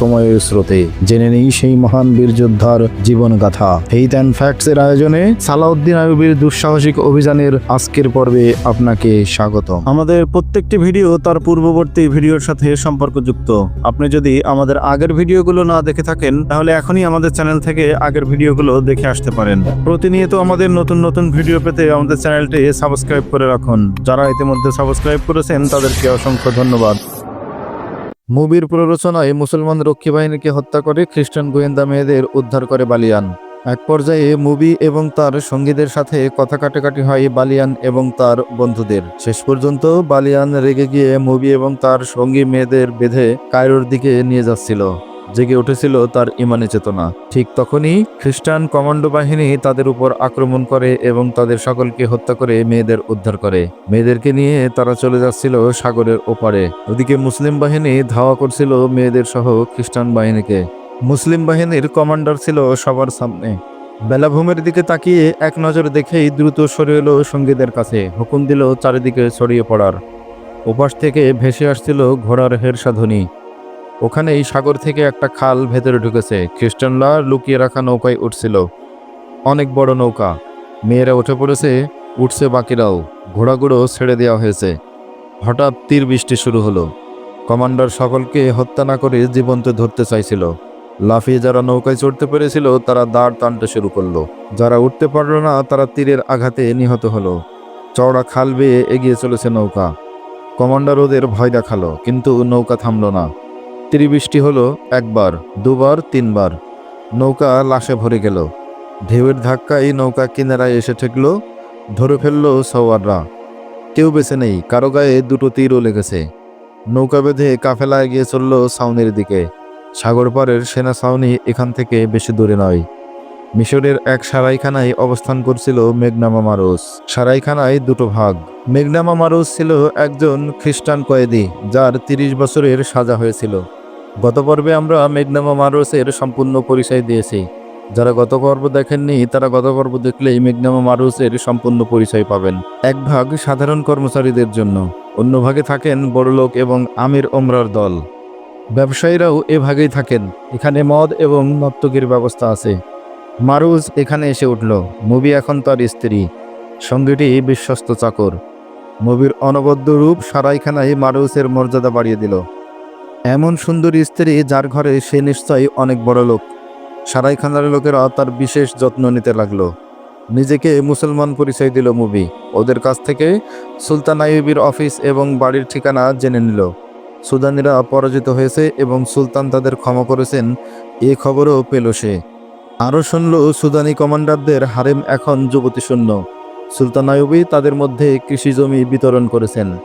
সময়ের স্রোতে। জেনে নেই সেই মহান বীর যোদ্ধার জীবন গাথা ফেইথ অ্যান্ড ফ্যাক্টস এর আয়োজনে সালাউদ্দিন আইয়ুবীর দুঃসাহসিক অভিযানের আজকের পর্বে আপনাকে স্বাগত আমাদের প্রত্যেকটি ভিডিও তার পূর্ববর্তী ভিডিওর সাথে সম্পর্কযুক্ত। আপনি যদি আমাদের আগের ভিডিওগুলো না দেখে থাকেন, তাহলে এখনই আমাদের চ্যানেল থেকে আগের ভিডিওগুলো দেখে আসতে পারেন। প্রতিনিয়ত আমাদের নতুন নতুন ভিডিও পেতে আমাদের চ্যানেলটি সাবস্ক্রাইব করে রাখুন। যারা ইতিমধ্যে সাবস্ক্রাইব করেছেন, তাদেরকে অসংখ্য ধন্যবাদ। মুভির প্ররোচনায় মুসলমান রক্ষী বাহিনীকে হত্যা করে খ্রিস্টান গোয়েন্দা মেয়েদের উদ্ধার করে বালিয়ান। এক পর্যায়ে মুভি এবং তার সঙ্গীদের সাথে কথা কাটাকাটি হয় বালিয়ান এবং তার বন্ধুদের। শেষ পর্যন্ত বালিয়ান রেগে গিয়ে মুভি এবং তার সঙ্গী মেয়েদের বেঁধে কায়রোর দিকে নিয়ে যাচ্ছিল। জেগে উঠেছিল তার ইমানি চেতনা। ঠিক তখনই খ্রিস্টান কমান্ডো বাহিনী তাদের উপর আক্রমণ করে এবং তাদের সকলকে হত্যা করে মেয়েদের উদ্ধার করে। মেয়েদেরকে নিয়ে তারা চলে যাচ্ছিল সাগরের ওপারে। ওদিকে মুসলিম বাহিনী ধাওয়া করছিল মেয়েদের সহ খ্রিস্টান বাহিনীকে। মুসলিম বাহিনীর কমান্ডার ছিল সবার সামনে। বেলাভূমের দিকে তাকিয়ে এক নজর দেখেই দ্রুত সরে এলো সঙ্গীদের কাছে। হুকুম দিল চারিদিকে ছড়িয়ে পড়ার। ওপাশ থেকে ভেসে আসছিল ঘোড়ার হেরসাধ্বনি এই সাগর থেকে একটা খাল ভেতরে ঢুকেছে। খ্রিস্টানরা লুকিয়ে রাখা নৌকায় উঠছিল। অনেক বড় নৌকা। মেয়েরা উঠে পড়েছে, উঠছে বাকিরাও। ঘোড়াগুলো ছেড়ে দেওয়া হয়েছে। হঠাৎ তীর বৃষ্টি শুরু হলো। কমান্ডার সকলকে হত্যা না করে জীবন্ত ধরতে চাইছিল। লাফিয়ে যারা নৌকায় চড়তে পেরেছিল, তারা দাঁড় টানতে শুরু করল। যারা উঠতে পারল না, তারা তীরের আঘাতে নিহত হলো। চওড়া খাল বেয়ে এগিয়ে চলেছে নৌকা। কমান্ডার ওদের ভয় দেখাল, কিন্তু নৌকা থামলো না। ত্রিবৃষ্টি হলো একবার, দুবার, তিনবার। নৌকা লাশে ভরে গেল। ঢেউয়ের ধাক্কায় নৌকা কিনারায় এসে ঠেকল, ধরে ফেলল সওয়াররা। কেউ বেছে নেই, কারও গায়ে দুটো তীরও লেগেছে। নৌকা বেঁধে কাফেলা এগিয়ে চলল সাউনির দিকে। সাগর পাড়ের সেনা ছাউনি এখান থেকে বেশি দূরে নয়। মিশরের এক সারাইখানায় অবস্থান করছিল মেঘনামা মারুস সারাইখানায় দুটো ভাগ। মেঘনামা মারুস ছিল একজন খ্রিস্টান কয়েদি, যার তিরিশ বছরের সাজা হয়েছিল। গত পর্বে আমরা মেঘনামা মারুসের সম্পূর্ণ পরিচয় দিয়েছি। যারা গত পর্ব দেখেননি, তারা গত পর্ব দেখলেই মেঘনামা মারুসের সম্পূর্ণ পরিচয় পাবেন। এক ভাগ সাধারণ কর্মচারীদের জন্য, অন্য ভাগে থাকেন বড়লোক এবং আমির ওমরার দল। ব্যবসায়ীরাও এ ভাগেই থাকেন। এখানে মদ এবং নর্তকীর ব্যবস্থা আছে। মারুজ এখানে এসে উঠল। মুভি এখন তার স্ত্রী। সঙ্গীটি বিশ্বস্ত চাকর। মুভির অনবদ্য রূপ সারাইখানায় মারুসের মর্যাদা বাড়িয়ে দিল। এমন সুন্দর স্ত্রী যার ঘরে সে নিশ্চয়ই অনেক বড় লোক। সারাইখানার লোকেরা তার বিশেষ যত্ন নিতে লাগল। নিজেকে মুসলমান পরিচয় দিল মুভি ওদের কাছ থেকে সুলতান আইয়ুবির অফিস এবং বাড়ির ঠিকানা জেনে নিল। সুদানিরা পরাজিত হয়েছে এবং সুলতান তাদের ক্ষমা করেছেন, এ খবরও পেল সে। আরও শুনল, সুদানি কমান্ডারদের হারেম এখন যুবতী শূন্য। সুলতান আইয়ুবি তাদের মধ্যে কৃষি জমি বিতরণ করেছেন।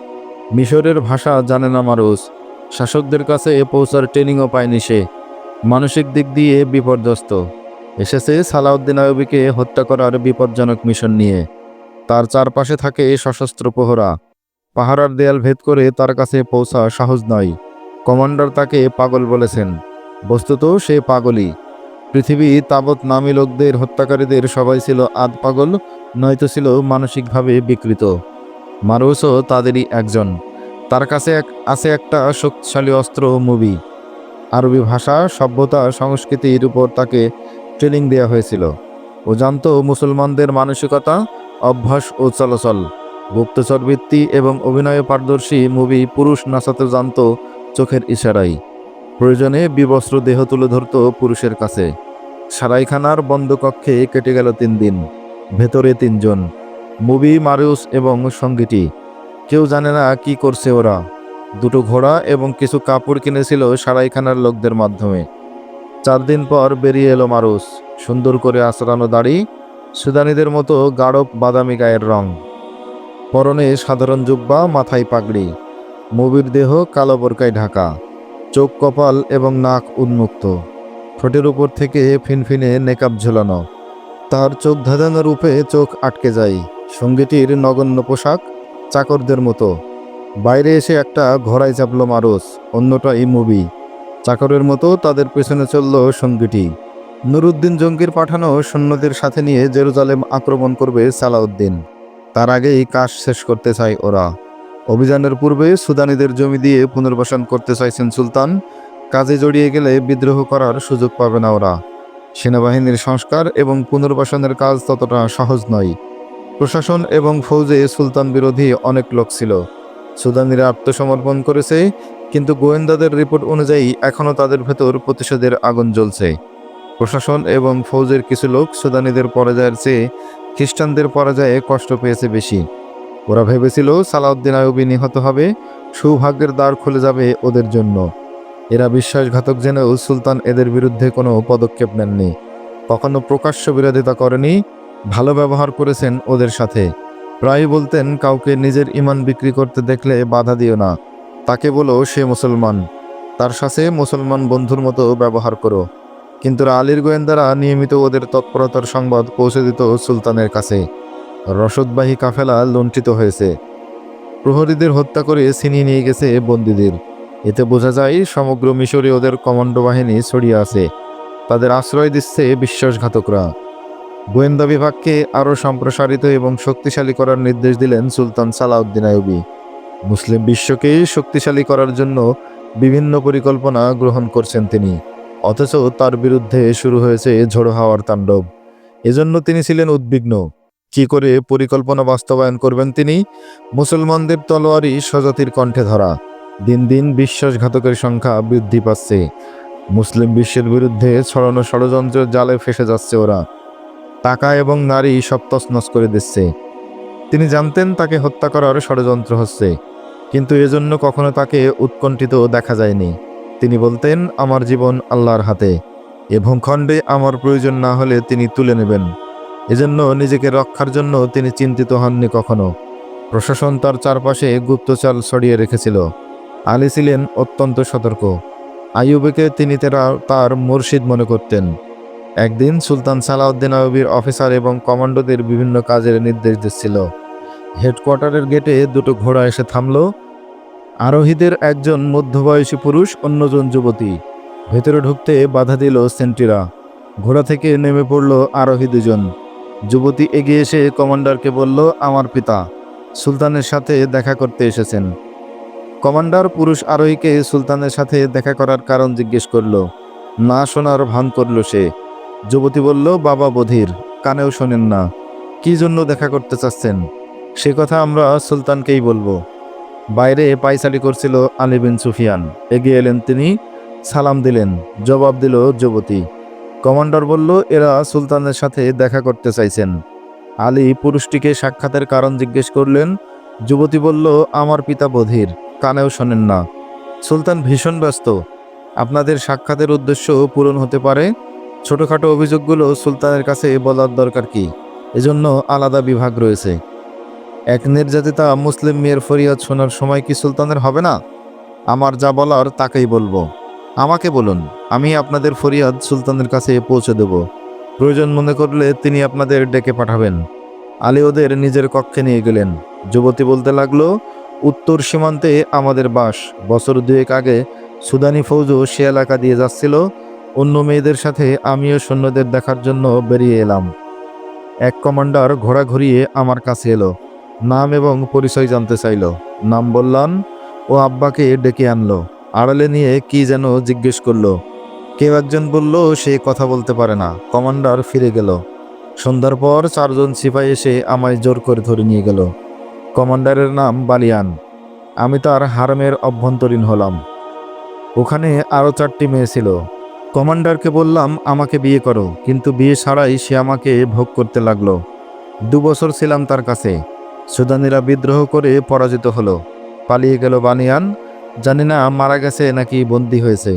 মিশরের ভাষা জানে না মারুস। শাসকদের কাছে এ পৌঁছার ট্রেনিংও পায়নি সে। মানসিক দিক দিয়ে বিপর্যস্ত। এসেছে সালাউদ্দিন আইয়ুবিকে হত্যা করার বিপজ্জনক মিশন নিয়ে। তার চারপাশে থাকে সশস্ত্র প্রহরা। পাহারার দেয়াল ভেদ করে তার কাছে পৌঁছা সহজ নয়। কমান্ডার তাকে পাগল বলেছেন। বস্তুত সে পাগলই। পৃথিবী তাবৎ নামী লোকদের হত্যাকারীদের সবাই ছিল আদ পাগল, নয়তো ছিল মানসিকভাবে বিকৃত। মারুসও তাদেরই একজন। তার কাছে এক, আছে একটা শক্তিশালী অস্ত্র মুভি। আরবি ভাষা, সভ্যতা, সংস্কৃতির উপর তাকে ট্রেনিং দেওয়া হয়েছিল। ও জানত মুসলমানদের মানসিকতা, অভ্যাস ও চলাচল, গুপ্তচর বৃত্তি এবং অভিনয়ে পারদর্শী মুভি পুরুষ নাচাতে জানত চোখের ইশারাই প্রয়োজনে বিবস্ত্র দেহ তুলে ধরত পুরুষের কাছে। সারাইখানার বন্ধ কক্ষে কেটে গেল তিন দিন, ভেতরে তিনজন, মুভি, মারুস এবং সঙ্গীটি। কেউ জানে না কি করছে ওরা। দুটো ঘোড়া এবং কিছু কাপড় কিনেছিল সারাইখানার লোকদের মাধ্যমে। চার দিন পর বেরিয়ে এলো মারুস। সুন্দর করে আচরানো দাড়ি, সুদানিদের মতো গাঢ় বাদামি গায়ের রং। পরনে সাধারণ জুব্বা, মাথায় পাগড়ি। মুভির দেহ কালো বোরকায় ঢাকা। চোখ কপাল এবং নাক উন্মুক্ত। ঠোঁটের উপর থেকে ফিনফিনে নেকাব ঝোলানো। তার চোখ ধাঁধানো রূপে চোখ আটকে যায়। সঙ্গীটির নগণ্য পোশাক চাকরদের মতো। বাইরে এসে একটা ঘোড়ায় চাপল মারুস, অন্যটা এই মুভি চাকরের মতো তাদের পেছনে চলল সঙ্গীটি। নুরুদ্দিন জঙ্গির পাঠানো সৈন্যদের সাথে নিয়ে জেরুজালেম আক্রমণ করবে সালাউদ্দিন। তার আগেই কাজ শেষ করতে চায় ওরা। অভিযানের পূর্বে সুদানিদের জমি দিয়ে পুনর্বাসন করতে চাইছেন সুলতান। কাজে জড়িয়ে গেলে বিদ্রোহ করার সুযোগ পাবে না ওরা। সেনাবাহিনীর সংস্কার এবং পুনর্বাসনের কাজ ততটা সহজ নয়। প্রশাসন এবং ফৌজে সুলতান বিরোধী অনেক লোক ছিল। সুদানিরা আত্মসমর্পণ করেছে, কিন্তু গোয়েন্দাদের রিপোর্ট অনুযায়ী এখনও তাদের ভেতর প্রতিশোধের আগুন জ্বলছে। প্রশাসন এবং ফৌজের কিছু লোক সুদানিদের পরাজয়ের চেয়ে খ্রিস্টানদের পরাজয়ে কষ্ট পেয়েছে বেশি। ওরা ভেবেছিল সালাউদ্দিন আয়ুবি নিহত হবে, সৌভাগ্যের দ্বার খুলে যাবে ওদের জন্য। এরা বিশ্বাসঘাতক জেনেও সুলতান এদের বিরুদ্ধে কোনো পদক্ষেপ নেননি। কখনো প্রকাশ্য বিরোধিতা করেনি ভালো ব্যবহার করেছেন ওদের সাথে। প্রায় বলতেন, কাউকে নিজের ইমান বিক্রি করতে দেখলে বাধা দিও না। তাকে বলো সে মুসলমান। তার সাথে মুসলমান বন্ধুর মতো ব্যবহার করো। কিন্তু আলীর গোয়েন্দারা নিয়মিত ওদের তৎপরতার সংবাদ পৌঁছে দিত সুলতানের কাছে। রসদবাহী কাফেলা লুণ্ঠিত হয়েছে। প্রহরীদের হত্যা করে ছিনিয়ে নিয়ে গেছে বন্দীদের। এতে বোঝা যায়, সমগ্র মিশরে ওদের কমান্ডো বাহিনী ছড়িয়ে আছে। তাদের আশ্রয় দিচ্ছে বিশ্বাসঘাতকরা। গোয়েন্দা বিভাগকে আরও সম্প্রসারিত এবং শক্তিশালী করার নির্দেশ দিলেন সুলতান সালাউদ্দিন আইয়ুবী। মুসলিম বিশ্বকে শক্তিশালী করার জন্য বিভিন্ন পরিকল্পনা গ্রহণ করছেন তিনি, অথচ তার বিরুদ্ধে শুরু হয়েছে ঝোড়ো হাওয়ার তাণ্ডব। এজন্য তিনি ছিলেন উদ্বিগ্ন। কি করে পরিকল্পনা বাস্তবায়ন করবেন তিনি? মুসলমানদের তলোয়ারই স্বজাতির কণ্ঠে ধরা। দিন দিন বিশ্বাসঘাতকের সংখ্যা বৃদ্ধি পাচ্ছে। মুসলিম বিশ্বের বিরুদ্ধে ছড়ানো ষড়যন্ত্রের জালে ফেসে যাচ্ছে ওরা। টাকা এবং নারী সব তছনছ করে দিচ্ছে। তিনি জানতেন তাকে হত্যা করার ষড়যন্ত্র হচ্ছে, কিন্তু এজন্য কখনো তাকে উৎকণ্ঠিত দেখা যায়নি। তিনি বলতেন, আমার জীবন আল্লাহর হাতে। এ ভূখণ্ডে আমার প্রয়োজন না হলে তিনি তুলে নেবেন। এজন্য নিজেকে রক্ষার জন্য তিনি চিন্তিত হননি কখনো। প্রশাসন তার চারপাশে গুপ্তচাল ছড়িয়ে রেখেছিল। আলী ছিলেন অত্যন্ত সতর্ক। আইয়ুবেকে তিনি তারা তার মুর্শিদ মনে করতেন। একদিন সুলতান সালাউদ্দিন আইয়ুবির অফিসার এবং কমান্ডোদের বিভিন্ন কাজের নির্দেশ দিচ্ছিল। হেডকোয়ার্টারের গেটে দুটো ঘোড়া এসে থামল। আরোহীদের একজন মধ্যবয়সী পুরুষ, অন্যজন যুবতী। ভেতরে ঢুকতে বাধা দিল সেন্টিরা ঘোড়া থেকে নেমে পড়ল আরোহী দুজন। যুবতী এগিয়ে এসে কমান্ডারকে বলল, আমার পিতা। সুলতানের সাথে দেখা করতে এসেছেন। কমান্ডার পুরুষ আরোহীকে সুলতানের সাথে দেখা করার কারণ জিজ্ঞেস করল। না শোনার ভান করল সে। যুবতী বলল, বাবা বধির, কানেও শোনেন না। কি জন্য দেখা করতে চাচ্ছেন? সে কথা আমরা সুলতানকেই বলব। বাইরে পাইচারি করছিল আলী বিন সুফিয়ান। এগিয়ে এলেন তিনি, সালাম দিলেন, জবাব দিল যুবতী। কমান্ডার বলল, এরা সুলতানের সাথে দেখা করতে চাইছেন। আলী পুরুষটিকে সাক্ষাতের কারণ জিজ্ঞেস করলেন। যুবতী বলল, আমার পিতা বধির, কানেও শোনেন না। সুলতান ভীষণ ব্যস্ত। আপনাদের সাক্ষাতের উদ্দেশ্য পূরণ হতে পারে ছোটখাটো অভিযোগগুলো সুলতানের কাছে বলার দরকার কি? এজন্য আলাদা বিভাগ রয়েছে। এক নির্যাতিতা মুসলিম মেয়ের ফরিয়াদ শোনার সময় কি সুলতানের হবে না? আমার যা বলার তাকেই বলব। আমাকে বলুন, আমি আপনাদের ফরিয়াদ সুলতানের কাছে পৌঁছে দেব। প্রয়োজন মনে করলে তিনি আপনাদের ডেকে পাঠাবেন। আলী ওদের নিজের কক্ষে নিয়ে গেলেন। যুবতী বলতে লাগল, উত্তর সীমান্তে আমাদের বাস। বছর দুয়েক আগে সুদানি ফৌজও সে এলাকা দিয়ে যাচ্ছিল। অন্য মেয়েদের সাথে আমিও সৈন্যদের দেখার জন্য বেরিয়ে এলাম। এক কমান্ডার ঘোড়া ঘুরিয়ে আমার কাছে এলো, নাম এবং পরিচয় জানতে চাইল। নাম বললাম ও আব্বাকে ডেকে আনলো, আড়ালে নিয়ে কি যেন জিজ্ঞেস করল। কেউ একজন বলল, সে কথা বলতে পারে না। কমান্ডার ফিরে গেল। সন্ধ্যার পর চারজন সিপাই এসে আমায় জোর করে ধরে নিয়ে গেল। কমান্ডারের নাম বালিয়ান। আমি তার হারমের অভ্যন্তরীণ হলাম। ওখানে আরও চারটি মেয়ে ছিল। কমান্ডারকে বললাম, আমাকে বিয়ে করো। কিন্তু বিয়ে ছাড়াই সে আমাকে ভোগ করতে লাগল। দু বছর ছিলাম তার কাছে। সুদানিরা বিদ্রোহ করে পরাজিত হলো। পালিয়ে গেল বানিয়ান। জানি না মারা গেছে নাকি বন্দী হয়েছে।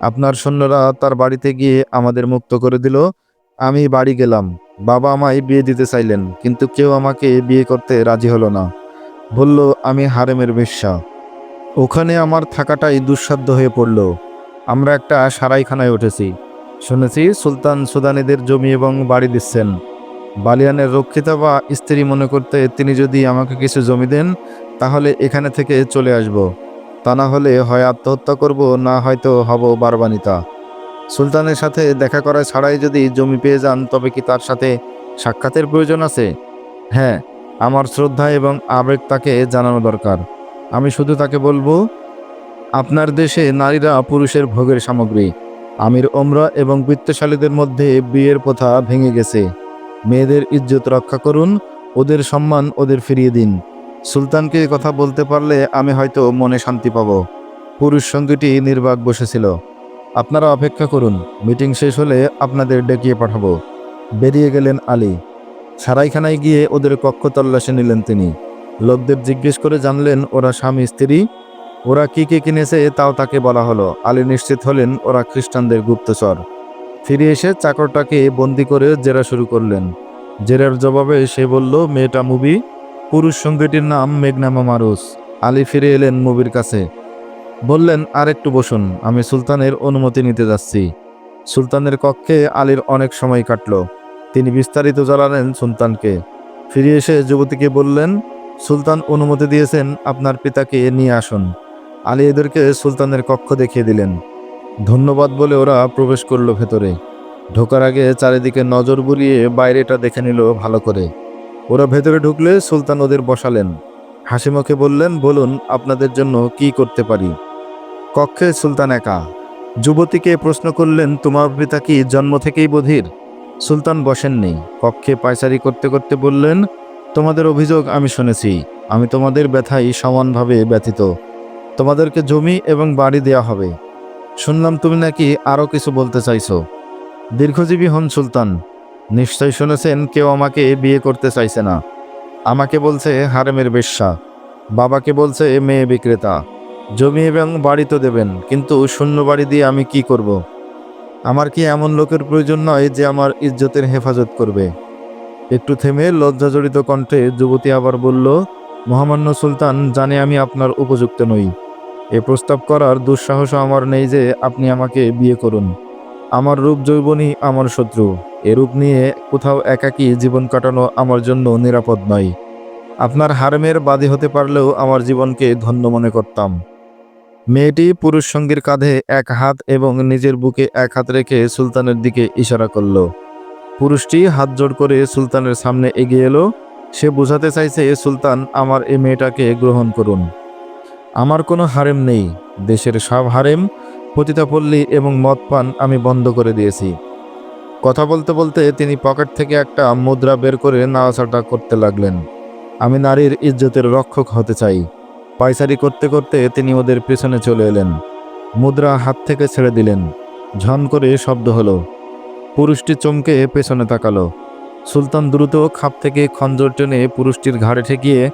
আপনার সৈন্যরা তার বাড়িতে গিয়ে আমাদের মুক্ত করে দিল। আমি বাড়ি গেলাম। বাবা আমায় বিয়ে দিতে চাইলেন, কিন্তু কেউ আমাকে বিয়ে করতে রাজি হলো না। বলল, আমি হারেমের বেশ্যা ওখানে আমার থাকাটাই দুঃসাধ্য হয়ে পড়ল। আমরা একটা সারাইখানায় উঠেছি। শুনেছি সুলতান সুদানিদের জমি এবং বাড়ি দিচ্ছেন। বালিয়ানের রক্ষিতা বা স্ত্রী মনে করতে তিনি যদি আমাকে কিছু জমি দেন, তাহলে এখানে থেকে চলে আসব। তা না হলে হয় আত্মহত্যা করব, না হয়তো হব বারবানিতা। সুলতানের সাথে দেখা করা ছাড়াই যদি জমি পেয়ে যান, তবে কি তার সাথে সাক্ষাতের প্রয়োজন আছে? হ্যাঁ আমার শ্রদ্ধা এবং আবেগ তাকে জানানো দরকার। আমি শুধু তাকে বলব আপনার দেশে নারীরা পুরুষের ভোগের সামগ্রী। আমির ওমরা এবং বৃত্তশালীদের মধ্যে বিয়ের প্রথা ভেঙে গেছে। মেয়েদের ইজ্জত রক্ষা করুন, ওদের সম্মান ওদের ফিরিয়ে দিন। সুলতানকে কথা বলতে পারলে আমি হয়তো মনে শান্তি পাব। পুরুষ সঙ্গীটি নির্বাক বসেছিল। আপনারা অপেক্ষা করুন, মিটিং শেষ হলে আপনাদের ডেকিয়ে পাঠাবো। বেরিয়ে গেলেন আলী। সারাইখানায় গিয়ে ওদের কক্ষ তল্লাশি নিলেন তিনি। লোকদের জিজ্ঞেস করে জানলেন, ওরা স্বামী, স্ত্রী? ওরা কি কি কিনেছে তাও তাকে বলা হলো। আলী নিশ্চিত হলেন ওরা খ্রিস্টানদের গুপ্তচর। ফিরে এসে চাকরটাকে বন্দি করে জেরা শুরু করলেন। জেরার জবাবে সে বলল, মেয়েটা মুভি পুরুষ সঙ্গীটির নাম মেঘনামা মারুস আলী ফিরে এলেন মুভির কাছে। বললেন আর একটু বসুন, আমি সুলতানের অনুমতি নিতে যাচ্ছি। সুলতানের কক্ষে আলীর অনেক সময় কাটল। তিনি বিস্তারিত জানালেন সুলতানকে। ফিরে এসে যুবতীকে বললেন, সুলতান অনুমতি দিয়েছেন, আপনার পিতাকে নিয়ে আসুন। আলী এদেরকে সুলতানের কক্ষ দেখিয়ে দিলেন। ধন্যবাদ বলে ওরা প্রবেশ করল ভেতরে। ঢোকার আগে চারিদিকে নজর বুলিয়ে বাইরেটা দেখে নিল ভালো করে। ওরা ভেতরে ঢুকলে সুলতান ওদের বসালেন। হাসিমুখে বললেন, বলুন, আপনাদের জন্য কি করতে পারি? কক্ষে সুলতান একা। যুবতীকে প্রশ্ন করলেন, তোমার পিতা কি জন্ম থেকেই বধির? সুলতান বসেননি। কক্ষে পায়চারি করতে করতে বললেন, তোমাদের অভিযোগ আমি শুনেছি। আমি তোমাদের ব্যথাই সমানভাবে ব্যথিত। তোমাদেরকে জমি এবং বাড়ি দেয়া হবে। শুনলাম তুমি নাকি আরও কিছু বলতে চাইছো। দীর্ঘজীবী হন সুলতান। নিশ্চয় শুনেছেন কেউ আমাকে বিয়ে করতে চাইছে না। আমাকে বলছে হারেমের বেশ্যা। বাবাকে বলছে মেয়ে বিক্রেতা। জমি এবং বাড়ি তো দেবেন, কিন্তু শূন্য বাড়ি দিয়ে আমি কি করব। আমার কি এমন লোকের প্রয়োজন নয় যে আমার ইজ্জতের হেফাজত করবে? একটু থেমে লজ্জাজড়িত কণ্ঠে যুবতী আবার বলল, মহামান্য সুলতান, জানে আমি আপনার উপযুক্ত নই। এ প্রস্তাব করার দুঃসাহস আমার নেই যে আপনি আমাকে বিয়ে করুন। আমার রূপ যৌবনই আমার শত্রু। এ রূপ নিয়ে কোথাও একাকী জীবন কাটানো আমার জন্য নিরাপদ নয়। আপনার হারেমের বাদী হতে পারলেও আমার জীবনকে ধন্য মনে করতাম। মেয়েটি পুরুষ সঙ্গীর কাঁধে এক হাত এবং নিজের বুকে এক হাত রেখে সুলতানের দিকে ইশারা করল। পুরুষটি হাত জোড় করে সুলতানের সামনে এগিয়ে এলো। সে বোঝাতে চাইছে, সুলতান, আমার এই মেয়েটাকে গ্রহণ করুন। আমার কোনো হারেম নেই। দেশের সব হারেম, পতিতাপল্লী এবং মদ পান আমি বন্ধ করে দিয়েছি। কথা বলতে বলতে তিনি পকেট থেকে একটা মুদ্রা বের করে নাড়াচাড়া করতে লাগলেন। আমি নারীর ইজ্জতের রক্ষক হতে চাই। পায়চারি করতে করতে তিনি ওদের পেছনে চলে এলেন। মুদ্রা হাত থেকে ছেড়ে দিলেন। ঝন করে শব্দ হলো। পুরুষটি চমকে পেছনে তাকালো। সুলতান দ্রুত খাপ থেকে খঞ্জর টেনে পুরুষটির ঘাড়ে ঠেকিয়ে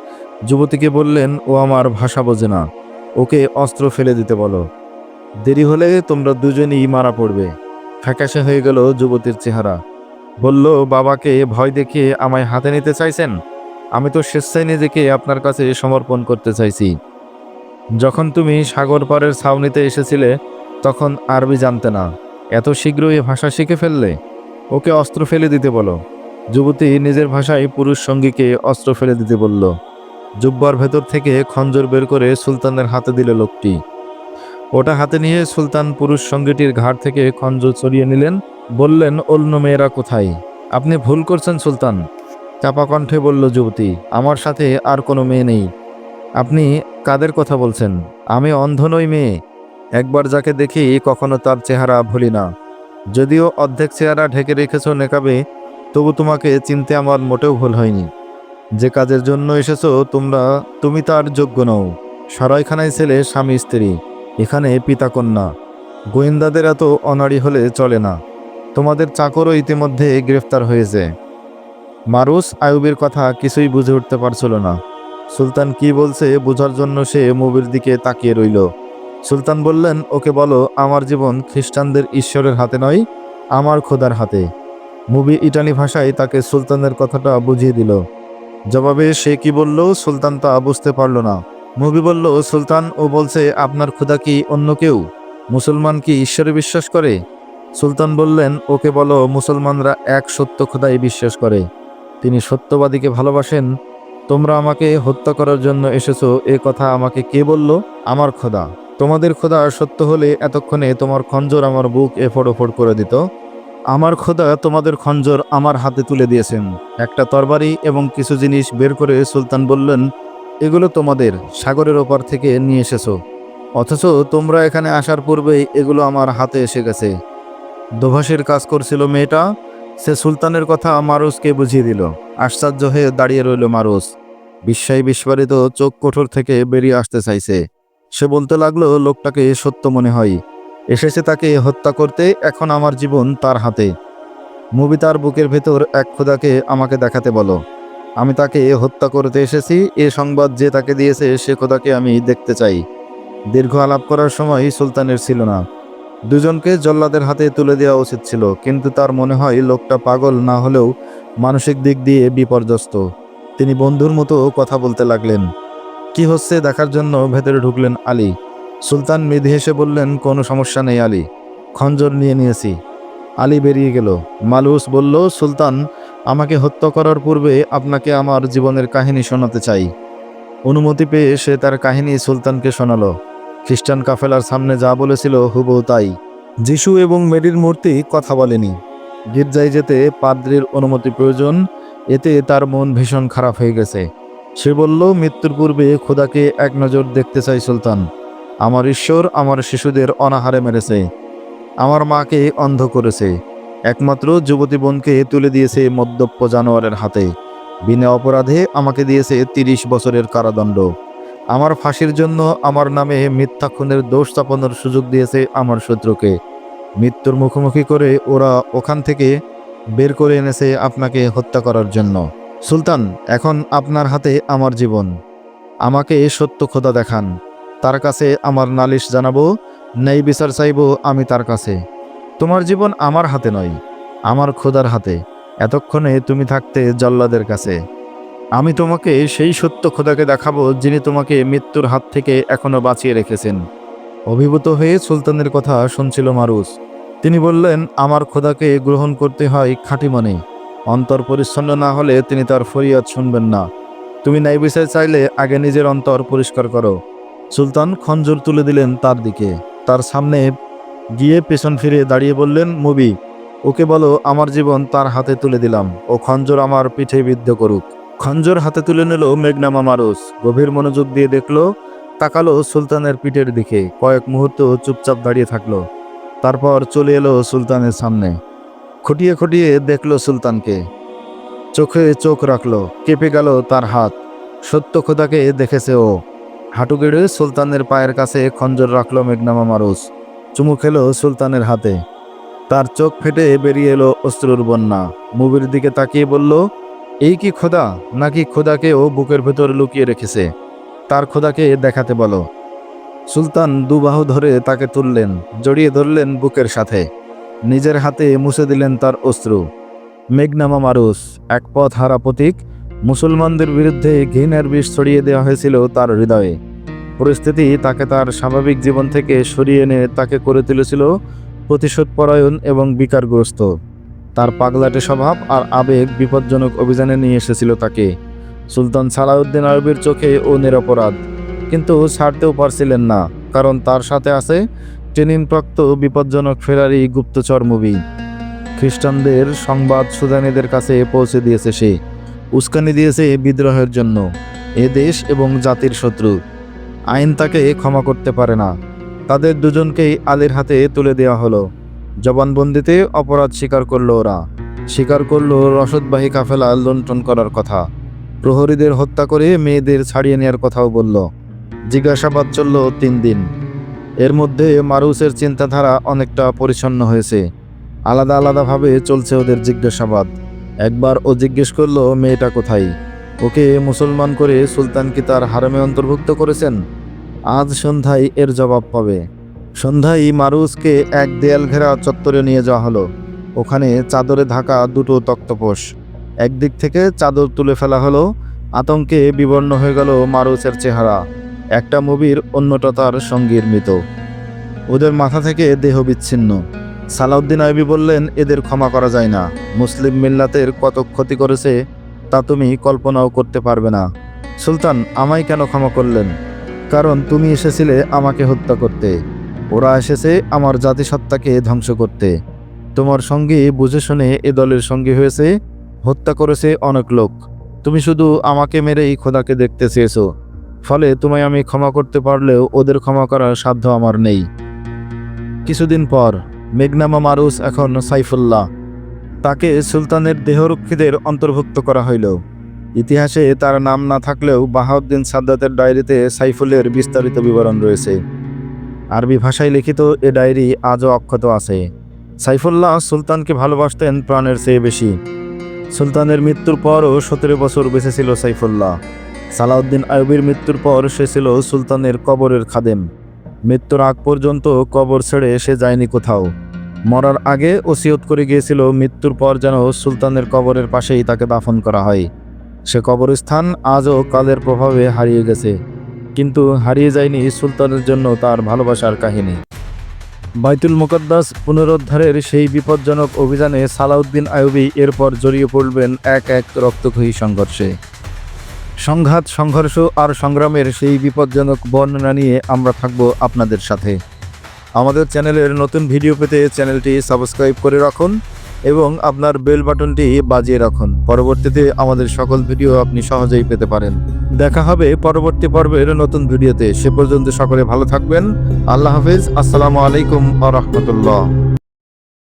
যুবতীকে বললেন, ও আমার ভাষা বোঝে না। ওকে অস্ত্র ফেলে দিতে বলো। দেরি হলে তোমরা দুজনেই মারা পড়বে। ফ্যাকাশে হয়ে গেল যুবতীর চেহারা। বলল, বাবাকে ভয় দেখিয়ে আমায় হাতে নিতে চাইছেন? আমি তো স্বেচ্ছায় নিজেকে আপনার কাছে সমর্পণ করতে চাইছি। যখন তুমি সাগর পাড়ের ছাউনিতে এসেছিলে, তখন আরবি জানতে না। এত শীঘ্রই ভাষা শিখে ফেললে? ওকে অস্ত্র ফেলে দিতে বলো। যুবতী নিজের ভাষায় পুরুষ সঙ্গীকে অস্ত্র ফেলে দিতে বলল। জুব্বার ভেতর থেকে খঞ্জর বের করে সুলতানের হাতে দিল লোকটি। ওটা হাতে নিয়ে সুলতান পুরুষ সঙ্গীটির ঘাট থেকে খঞ্জর চড়িয়ে নিলেন। বললেন, অন্য মেয়েরা কোথায়? আপনি ভুল করছেন সুলতান। চাপা কণ্ঠে বলল, যুবতী, আমার সাথে আর কোনো মেয়ে নেই। আপনি কাদের কথা বলছেন? আমি অন্ধ নই মেয়ে। একবার যাকে দেখি কখনো তার চেহারা ভুলি না। যদিও অর্ধেক চেহারা ঢেকে রেখেছ নেকাবে, তবু তোমাকে চিনতে আমার মোটেও ভুল হয়নি। যে কাজের জন্য এসেছ তোমরা, তুমি তার যোগ্য নও। সরাইখানায় ছেলে, স্বামী, স্ত্রী, এখানে পিতা কন্যা। গোয়েন্দাদের এত অনাড়ি হলে চলে না। তোমাদের চাকরও ইতিমধ্যে গ্রেফতার হয়েছে। মারুস আয়ুবের কথা কিছুই বুঝে উঠতে পারছিল না। সুলতান কি বলছে বোঝার জন্য সে মুভির দিকে তাকিয়ে রইল। সুলতান বললেন, ওকে বলো, আমার জীবন খ্রিস্টানদের ঈশ্বরের হাতে নয়, আমার খোদার হাতে। মুভি ইটালি ভাষায় তাকে সুলতানের কথাটা বুঝিয়ে দিল। জবাবে সে কি বলল, সুলতান তা বুঝতে পারল না। মুভি বলল, সুলতান, ও বলছে, আপনার খোদা কি অন্য কেউ? মুসলমান কি ঈশ্বরে বিশ্বাস করে? সুলতান বললেন, ওকে বলো, মুসলমানরা এক সত্য খোদাই বিশ্বাস করে। তিনি সত্যবাদীকে ভালোবাসেন। তোমরা আমাকে হত্যা করার জন্য এসেছ, এ কথা আমাকে কে বলল? আমার খোদা তোমাদের খোদা সত্য হলে এতক্ষণে তোমার খঞ্জর আমার বুক এফোড় ওফোড় করে দিত। আমার খোদা তোমাদের খঞ্জর আমার হাতে তুলে দিয়েছেন। একটা তরবারি এবং কিছু জিনিস বের করে সুলতান বললেন, এগুলো তোমাদের, সাগরের ওপার থেকে নিয়ে এসেছ। অথচ তোমরা এখানে আসার পূর্বেই এগুলো আমার হাতে এসে গেছে। দোভাষের কাজ করছিল মেয়েটা, সে সুলতানের কথা মারুসকে বুঝিয়ে দিল। আশ্চর্য হয়ে দাঁড়িয়ে রইল মারুস। বিস্ময় বিস্ফারিত চোখ কোঠর থেকে বেরিয়ে আসতে চাইছে। সে বলতে লাগল, লোকটাকে সত্য মনে হয়। এসেছে তাকে হত্যা করতে, এখন আমার জীবন তার হাতে। মুভি তার বুকের ভেতর এক খোদাকে আমাকে দেখাতে বলো। আমি তাকে হত্যা করতে এসেছি, এ সংবাদ যে তাকে দিয়েছে, সে খোদাকে আমি দেখতে চাই। দীর্ঘ আলাপ করার সময় সুলতানের ছিল না। দুজনকে জল্লাদের হাতে তুলে দেওয়া উচিত ছিল, কিন্তু তার মনে হয় লোকটা পাগল না হলেও মানসিক দিক দিয়ে বিপর্যস্ত। তিনি বন্ধুর মতো কথা বলতে লাগলেন। কি হচ্ছে দেখার জন্য ভেতরে ঢুকলেন আলী। সুলতান মৃধি হেসে বললেন, কোনো সমস্যা নেই আলী, খঞ্জর নিয়ে নিয়েছি। আলী বেরিয়ে গেল। মালুস বলল, সুলতান, আমাকে হত্যা করার পূর্বে আপনাকে আমার জীবনের কাহিনী শোনাতে চাই। অনুমতি পেয়ে সে তার কাহিনী সুলতানকে শোনালো। খ্রিস্টান কাফেলার সামনে যা বলেছিল হুবহু তাই। যিশু এবং মেরির মূর্তি কথা বলেনি। গির্জায় যেতে পাদ্রির অনুমতি প্রয়োজন, এতে তার মন ভীষণ খারাপ হয়ে গেছে। সে বলল, মৃত্যুর পূর্বে খোদাকে এক নজর দেখতে চাই সুলতান। আমার ঈশ্বর আমার শিশুদের অনাহারে মেরেছে। আমার মাকে অন্ধ করেছে। একমাত্র যুবতী বোনকে তুলে দিয়েছে মদ্যপ্য জানোয়ারের হাতে। বিনা অপরাধে আমাকে দিয়েছে তিরিশ বছরের কারাদণ্ড। আমার ফাঁসির জন্য আমার নামে মিথ্যা খুনের দোষ চাপানোর সুযোগ দিয়েছে আমার শত্রুকে। মৃত্যুর মুখোমুখি করে ওরা ওখান থেকে বের করে এনেছে আপনাকে হত্যা করার জন্য। সুলতান, এখন আপনার হাতে আমার জীবন। আমাকে সত্য খোদা দেখান। তার কাছে আমার নালিশ জানাব ন্যায় বিচার চাইব আমি তার কাছে। তোমার জীবন আমার হাতে নয়, আমার খোদার হাতে, এতক্ষণে তুমি থাকতে জল্লাদের কাছে। আমি তোমাকে সেই সত্য খোদাকে দেখাবো যিনি তোমাকে মৃত্যুর হাত থেকে এখনও বাঁচিয়ে রেখেছেন। অভিভূত হয়ে সুলতানের কথা শুনছিল মারুস। তিনি বললেন, আমার খোদাকে গ্রহণ করতে হয় খাঁটি মনে, অন্তর পরিচ্ছন্ন না হলে তিনি তার ফরিয়াদ শুনবেন না। তুমি ন্যায় বিচার চাইলে আগে নিজের অন্তর পরিষ্কার করো। সুলতান খঞ্জর তুলে দিলেন তার দিকে। তার সামনে গিয়ে পেছন ফিরে দাঁড়িয়ে বললেন, মুবি, ওকে বলো, আমার জীবন তার হাতে তুলে দিলাম ও খঞ্জর আমার পিঠে বিদ্ধ করুক। খঞ্জর হাতে তুলে নিল মেঘনামা মারুস গভীর মনোযোগ দিয়ে দেখল, তাকালো সুলতানের পিঠের দিকে। কয়েক মুহূর্ত চুপচাপ দাঁড়িয়ে থাকল। তারপর চলে এলো সুলতানের সামনে। খুঁটিয়ে খুঁটিয়ে দেখল সুলতানকে। চোখে চোখ রাখল, কেঁপে গেল তার হাত। সত্য খোদাকে দেখেছে ও। হাঁটু গেড়ে সুলতানের পায়ের কাছে খঞ্জর রাখল মেঘনামা মারুস চুমু খেল সুলতানের হাতে। তার চোখ ফেটে বেরিয়ে এলো অস্ত্রুর বন্যা। মুভির দিকে তাকিয়ে বলল, এই কি খোদা? নাকি খোদাকে ও বুকের ভেতর লুকিয়ে রেখেছে? তার খোদাকে দেখাতে বলো। সুলতান দুবাহু ধরে তাকে তুললেন, জড়িয়ে ধরলেন বুকের সাথে। নিজের হাতে মুছে দিলেন তার অস্ত্র মেঘনামা মারুস এক পথ হারা প্রতীক মুসলমানদের বিরুদ্ধে ঘৃণার বিষ ছড়িয়ে দেওয়া হয়েছিল তার হৃদয়ে। পরিস্থিতি তাকে তার স্বাভাবিক জীবন থেকে সরিয়ে এনে তাকে করে তুলেছিল প্রতিশোধপরায়ণ এবং বিকারগ্রস্ত। তার পাগলাটে স্বভাব আর আবেগ বিপজ্জনক অভিযানে নিয়ে এসেছিল তাকে। সুলতান সালাউদ্দিন আরবির চোখে ও নিরপরাধ। কিন্তু ছাড়তেও পারছিলেন না, কারণ তার সাথে আছে ট্রেনিংপ্রাপ্ত বিপজ্জনক ফেরারি গুপ্তচর মুভি। খ্রিস্টানদের সংবাদ সুদানীদের কাছে পৌঁছে দিয়েছে সে। উস্কানি দিয়েছে বিদ্রোহের জন্য। এ দেশ এবং জাতির শত্রু। আইন তাকে ক্ষমা করতে পারে না। তাদের দুজনকেই আলীর হাতে তুলে দেওয়া হলো। জবানবন্দিতে অপরাধ স্বীকার করল ওরা। স্বীকার করল রসদবাহী কাফেলা লুণ্ঠন করার কথা। প্রহরীদের হত্যা করে মেয়েদের ছাড়িয়ে নেওয়ার কথাও বলল। জিজ্ঞাসাবাদ চলল তিন দিন। এর মধ্যে মারুসের চিন্তাধারা অনেকটা পরিচ্ছন্ন হয়েছে। আলাদা আলাদাভাবে চলছে ওদের জিজ্ঞাসাবাদ। একবার ও জিজ্ঞেস করল, মেয়েটা কোথায়? ওকে মুসলমান করে সুলতান কি তার হারামে অন্তর্ভুক্ত করেছেন? আজ সন্ধ্যায় এর জবাব পাবে। সন্ধ্যায় মারুসকে এক দেয়াল ঘেরা চত্বরে নিয়ে যাওয়া হলো। ওখানে চাদরে ঢাকা দুটো তক্তপোষ। একদিক থেকে চাদর তুলে ফেলা হলো। আতঙ্কে বিবর্ণ হয়ে গেল মারুসের চেহারা। একটা মুভির অন্যটা তার সঙ্গীর মৃত। ওদের মাথা থেকে দেহ বিচ্ছিন্ন। সালাউদ্দিন আইবি বললেন, এদের ক্ষমা করা যায় না। মুসলিম মিল্লাতের কত ক্ষতি করেছে, তা তুমি কল্পনাও করতে পারবে না। সুলতান, আমায় কেন ক্ষমা করলেন? কারণ তুমি এসেছিলে আমাকে হত্যা করতে। ওরা এসেছে আমার জাতিসত্তাকে ধ্বংস করতে। তোমার সঙ্গে বুঝে শুনে এ দলের সঙ্গী হয়েছে, হত্যা করেছে অনেক লোক। তুমি শুধু আমাকে মেরেই খোদাকে দেখতে চেয়েছো। ফলে তোমায় আমি ক্ষমা করতে পারলেও ওদের ক্ষমা করার সাধ্য আমার নেই। কিছুদিন পর মেঘনামা মারুস এখন সাইফুল্লাহ। তাকে সুলতানের দেহরক্ষীদের অন্তর্ভুক্ত করা হইল। ইতিহাসে তার নাম না থাকলেও বাহাউদ্দিন সাদ্দাতের ডায়েরিতে সাইফুলের বিস্তারিত বিবরণ রয়েছে। আরবি ভাষায় লিখিত এ ডায়েরি আজও অক্ষত আছে। সাইফুল্লাহ সুলতানকে ভালোবাসতেন প্রাণের চেয়ে বেশি। সুলতানের মৃত্যুর পরও সতেরো বছর বেঁচে ছিল সাইফুল্লাহ। সালাউদ্দিন আয়ুবের মৃত্যুর পর সে ছিল সুলতানের কবরের খাদেম। মৃত্যুর আগ পর্যন্ত কবর ছেড়ে সে যায়নি কোথাও। মরার আগে ওসিয়ত করে গিয়েছিল, মৃত্যুর পর যেন সুলতানের কবরের পাশেই তাকে দাফন করা হয়। সে কবরস্থান আজও কালের প্রভাবে হারিয়ে গেছে, কিন্তু হারিয়ে যায়নি সুলতানের জন্য তার ভালোবাসার কাহিনী। বাইতুল মুকদ্দাস পুনরুদ্ধারের সেই বিপজ্জনক অভিযানে সালাউদ্দিন আয়ুবী এরপর জড়িয়ে পড়বেন এক এক রক্তক্ষয়ী সংঘর্ষে। সংঘাত, সংঘর্ষ আর সংগ্রামের সেই বিপজ্জনক বর্ণনা নিয়ে আমরা থাকব আপনাদের সাথে। আমাদের চ্যানেলের নতুন ভিডিও পেতে চ্যানেলটি সাবস্ক্রাইব করে রাখুন এবং আপনার বেল বাটনটি বাজিয়ে রাখুন। পরবর্তীতে আমাদের সকল ভিডিও আপনি সহজেই পেতে পারেন। দেখা হবে পরবর্তী পর্বের নতুন ভিডিওতে। সে পর্যন্ত সকলে ভালো থাকবেন। আল্লাহ হাফিজ। আসসালামু আলাইকুম আ রহমতুল্লাহ।